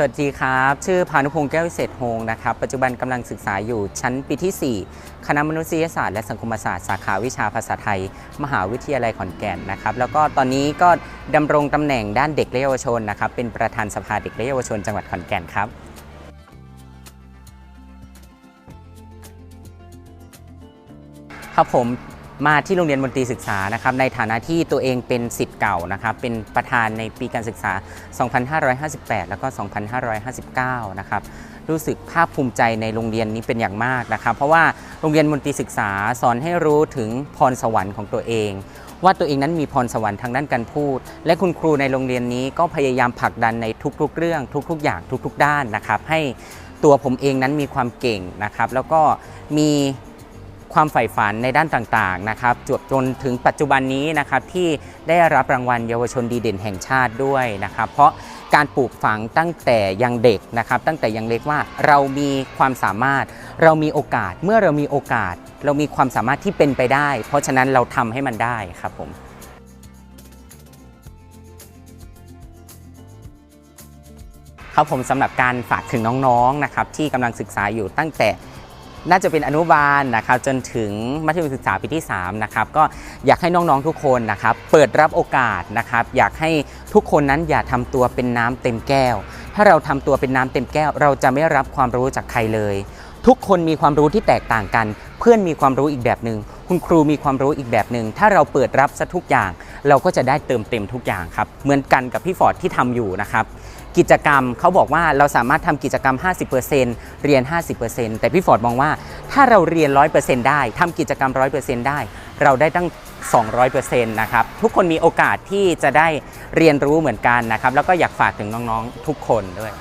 สวัสดีครับ ชื่อพานุพงศ์แก้ววิเศษโฮงนะครับ ปัจจุบันกำลังศึกษาอยู่ชั้นปีที่ 4 คณะมนุษยศาสตร์และสังคมศาสตร์สาขาวิชาภาษาไทย มหาวิทยาลัยขอนแก่นนะครับ แล้วก็ตอนนี้ก็ดำรงตำแหน่งด้านเด็กและเยาวชนนะครับ เป็นประธานสภาเด็กและเยาวชนจังหวัดขอนแก่นครับครับผม มาที่โรงเรียนมนตรีศึกษานะครับในฐานะที่ตัวเองเป็นสิทธิ์เก่านะครับเป็นประธานในปีการศึกษา 2558 แล้วก็ 2559 นะครับรู้สึกภาคภูมิใจในโรงเรียนนี้เป็นอย่างมากนะครับ เพราะว่าโรงเรียนมนตรีศึกษาสอนให้รู้ถึงพรสวรรค์ของตัวเอง ว่าตัวเองนั้นมีพรสวรรค์ทางด้านการพูด และคุณครูในโรงเรียนนี้ก็พยายามผลักดันในทุกๆ เรื่อง ทุก ๆ อย่างทุก ๆ ด้านนะครับ ให้ตัวผมเองนั้นมีความเก่งนะครับ แล้วก็มี ความใฝ่ฝันในด้านต่างๆนะครับจวบจนถึงปัจจุบันนี้นะครับที่ได้รับรางวัลเยาวชนดีเด่นแห่งชาติด้วยนะครับเพราะการปลูกฝังตั้งแต่ยังเด็กนะครับตั้งแต่ยังเล็กว่าเรามีความสามารถ เรามีโอกาสเมื่อเรามีโอกาส เรามีความสามารถที่เป็นไปได้ เพราะฉะนั้นเราทำให้มันได้ครับผมครับผมสำหรับการฝากถึงน้องๆนะครับที่กำลังศึกษาอยู่ตั้งแต่ น่าจะเป็นอนุบาลนะครับจนถึงมัธยมศึกษาปีที่3นะครับก็อยากให้น้องๆทุกคนนะครับเปิดรับโอกาสนะครับอยากให้ทุกคนนั้นอย่าทำตัวเป็นน้ำเต็มแก้ว ถ้าเราทำตัวเป็นน้ำเต็มแก้ว เราจะไม่รับความรู้จากใครเลย ทุกคนมีความรู้ที่แตกต่างกัน เพื่อนมีความรู้อีกแบบหนึ่งคุณครูมีความรู้อีกแบบหนึ่งถ้าเราเปิดรับซะทุกอย่าง เราก็จะได้เติมเต็มทุกอย่างครับเหมือนกันกับพี่ฟอร์ดที่ทำอยู่นะครับ กิจกรรมเขาบอกว่าเราสามารถทำกิจกรรม 50%เรียน 50%แต่พี่ฟอร์ดมองว่าถ้าเราเรียน 100%ได้ทำกิจกรรม 100%ได้ เราได้ตั้ง 200%นะครับ ทุกคนมีโอกาสที่จะได้เรียนรู้เหมือนกันนะครับ แล้วก็อยากฝากถึงน้องๆทุกคนด้วย